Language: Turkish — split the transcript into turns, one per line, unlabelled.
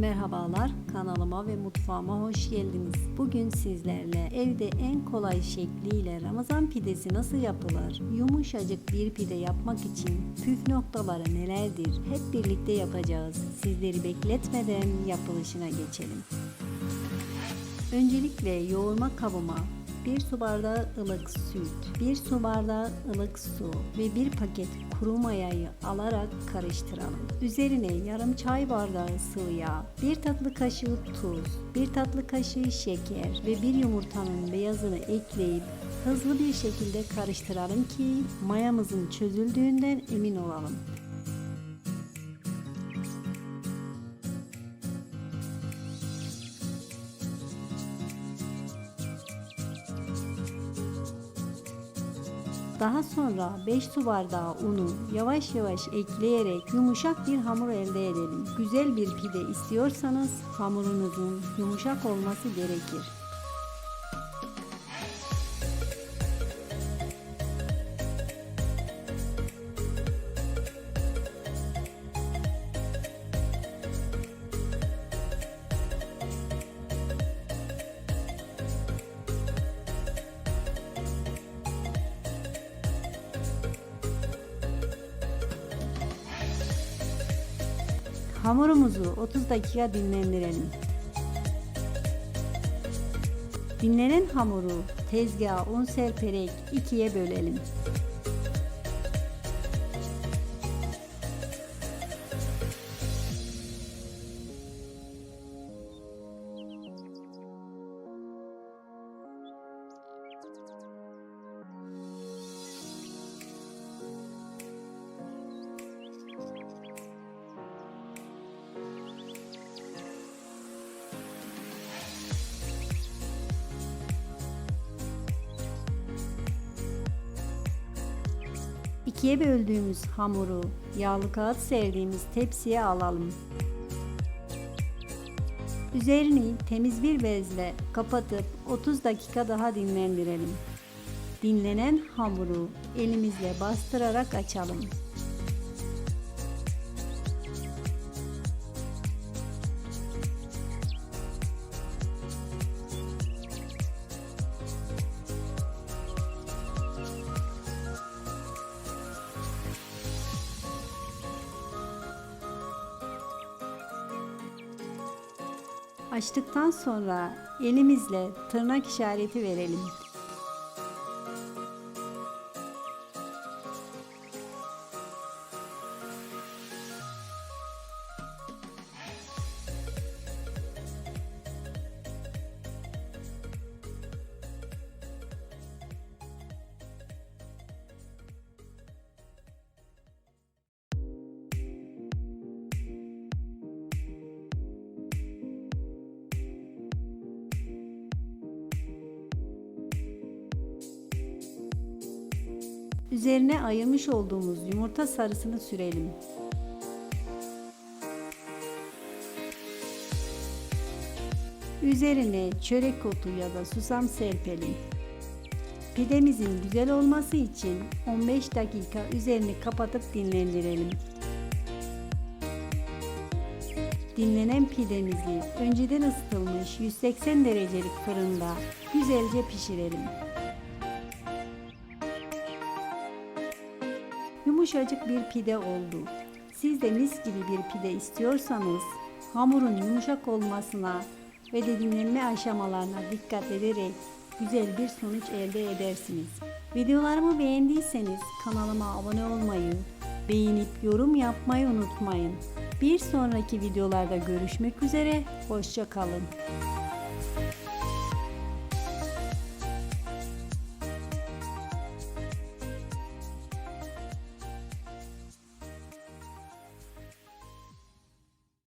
Merhabalar, kanalıma ve mutfağıma hoş geldiniz. Bugün sizlerle evde en kolay şekliyle Ramazan pidesi nasıl yapılır? Yumuşacık bir pide yapmak için püf noktaları nelerdir? Hep birlikte yapacağız. Sizleri bekletmeden yapılışına geçelim. Öncelikle yoğurma kabıma 1 su bardağı ılık süt, 1 su bardağı ılık su ve 1 paket kuru mayayı alarak karıştıralım. Üzerine yarım çay bardağı sıvı yağ, 1 tatlı kaşığı tuz, 1 tatlı kaşığı şeker ve 1 yumurtanın beyazını ekleyip hızlı bir şekilde karıştıralım ki mayamızın çözüldüğünden emin olalım. Daha sonra 5 su bardağı unu yavaş yavaş ekleyerek yumuşak bir hamur elde edelim. Güzel bir pide istiyorsanız hamurunuzun yumuşak olması gerekir. Hamurumuzu 30 dakika dinlendirelim. Dinlenen hamuru tezgaha un serperek ikiye bölelim. İkiye böldüğümüz hamuru yağlı kağıt serdiğimiz tepsiye alalım. Üzerini temiz bir bezle kapatıp 30 dakika daha dinlendirelim. Dinlenen hamuru elimizle bastırarak açalım. Açtıktan sonra elimizle tırnak işareti verelim. Üzerine ayırmış olduğumuz yumurta sarısını sürelim. Üzerine çörek otu ya da susam serpelim. Pidemizin güzel olması için 15 dakika üzerini kapatıp dinlendirelim. Dinlenen pidemizi önceden ısıtılmış 180 derecelik fırında güzelce pişirelim. Yumuşacık bir pide oldu. Siz de mis gibi bir pide istiyorsanız hamurun yumuşak olmasına ve de dinlenme aşamalarına dikkat ederek güzel bir sonuç elde edersiniz. Videolarımı beğendiyseniz kanalıma abone olmayı, beğenip yorum yapmayı unutmayın. Bir sonraki videolarda görüşmek üzere, hoşça kalın.